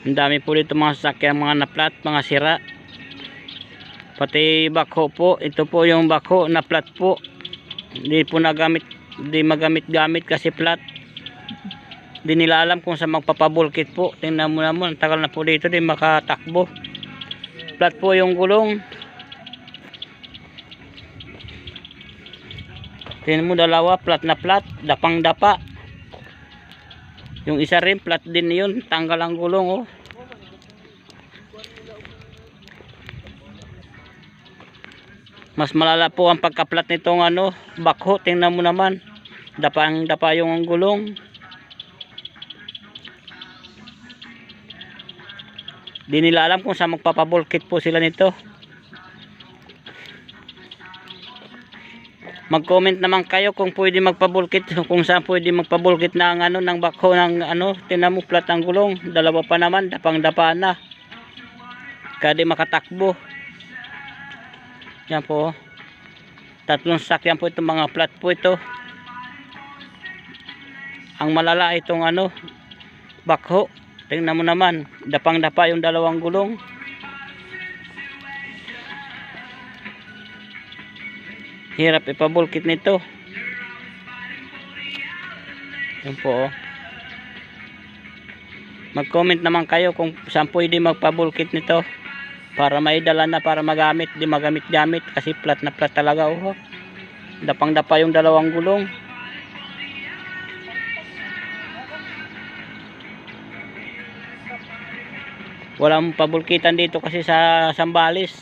Ang dami po dito mga sasakyan, mga naplat, mga sira. Pati bako po, ito po yung bako na plat po. Hindi po nagamit, hindi magamit-gamit kasi plat. Hindi nila alam kung saan magpapabulkit po. Tingnan mo naman, ang tagal na po dito, di makatakbo. Plat po yung gulong. Tingnan mo dalawa, plat na plat, dapang dapa. Yung isa rin, plat din yun, tanggal ang gulong oh. Mas malala po ang pagkaplat nitong ano, bakho, tingnan mo naman. Dapang dapa yung gulong. Di nila alam kung saan magpapabulkit po sila nito. Mag-comment naman kayo kung pwede magpabulkit, kung saan pwede magpabulkit ng ano ng bakho ng ano, tinan mo plat ang gulong, dalawa pa naman, dapang-dapa na. Kaya di makatakbo. Yan po. oh. Tatlong sakyan po itong mga plat po ito. Ang malala itong ano, bakho. Tingnan mo naman, dapang-dapa yung dalawang gulong. Hirap ipabulkit nito. Yan po oh. Mag-comment naman kayo kung saan pwede magpabulkit nito. Para may dala na para magamit. Di magamit-gamit kasi plat na plat talaga oh. Dapang-dapa yung dalawang gulong. Walang pabulkitan dito kasi sa Sambales.